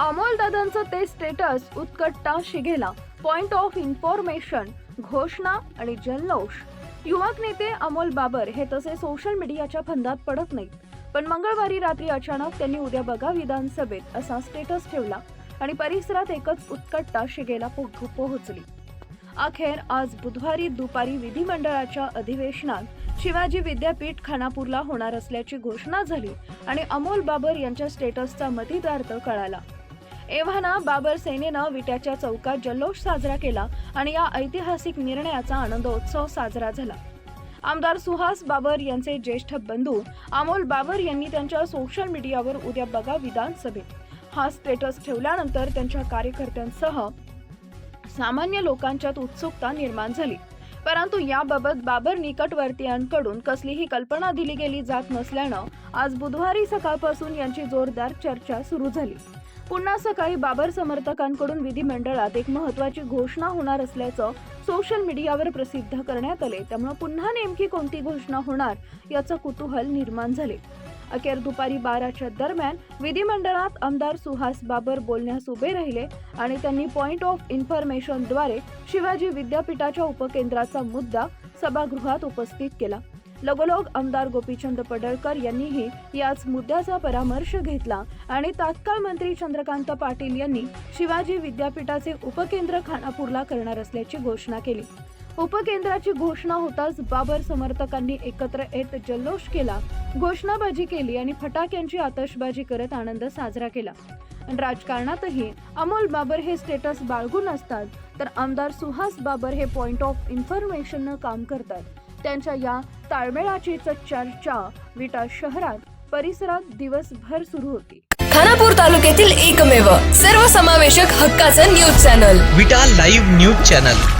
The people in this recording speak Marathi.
अमोल दादांचं ते स्टेटस उत्कटता शिगेला पॉइंट ऑफ इन्फॉर्मेशन घोषणा आणि जल्लोष. युवक नेते अमोल बाबर हे तसे सोशल मीडियाच्या फंदात पडत नाहीत. पण मंगळवारी रात्री अचानक त्यांनी उद्या बघा विधानसभेत असा स्टेटस ठेवला आणि परिसरात एकच उत्कटता शिगेला पो- पोहोचली. अखेर आज बुधवारी दुपारी विधिमंडळाच्या अधिवेशनात शिवाजी विद्यापीठ खानापूरला होणार असल्याची घोषणा झाली आणि अमोल बाबर यांच्या स्टेटसचा मतिदार्थ कळाला. एव्हाना बाबर सेनेनं विट्याच्या चौकात जल्लोष साजरा केला आणि या ऐतिहासिक निर्णयाचा आनंदोत्सव साजरा झाला. आमदार सुहास बाबर यांचे ज्येष्ठ बंधू अमोल बाबर यांनी त्यांच्या सोशल मीडियावर उद्या बघा विधानसभेत. हा स्टेटस ठेवल्यानंतर त्यांच्या कार्यकर्त्यांसह सामान्य लोकांच्यात उत्सुकता निर्माण झाली. परंतु याबाबत बाबर निकटवर्तीयांकडून कसलीही कल्पना दिली गेली जात नसल्यानं आज बुधवारी सकाळपासून यांची जोरदार चर्चा सुरू झाली. पुन्हा सकाळी बाबर समर्थकांकडून विधिमंडळात एक महत्वाची घोषणा होणार असल्याचं सोशल मीडियावर प्रसिद्ध करण्यात आले. त्यामुळे पुन्हा नेमकी कोणती घोषणा होणार याचं कुतूहल निर्माण झाले. अखेर दुपारी बाराच्या दरम्यान विधिमंडळात आमदार सुहास बाबर बोलण्यास उभे राहिले आणि त्यांनी पॉइंट ऑफ इन्फॉर्मेशनद्वारे शिवाजी विद्यापीठाच्या उपकेंद्राचा मुद्दा सभागृहात उपस्थित केला. लगोलग आमदार गोपीचंद पडळकर यांनीही याच मुद्द्याचा परामर्श घेतला आणि तात्काळ मंत्री चंद्रकांत पाटील यांनी शिवाजी विद्यापीठाचे उपकेंद्र खानापूरला करणार असल्याची घोषणा केली. उपकेंद्राची घोषणा होताच बाबर समर्थकांनी एकत्र येत जल्लोष केला घोषणाबाजी केली आणि फटाक्यांची आतषबाजी करत आनंद साजरा केला. आणि राजकारणातही अमोल बाबर हे स्टेटस बाळगून असतात तर आमदार सुहास बाबर हे पॉइंट ऑफ इन्फॉर्मेशननं काम करतात. त्यांच्या या ताळमेळाचीच चर्चा विटा शहरात परिसरात दिवसभर सुरू होती. खानापूर तालुक्यातील एकमेव सर्वसमावेशक हक्काचं news channel. Vita live news channel.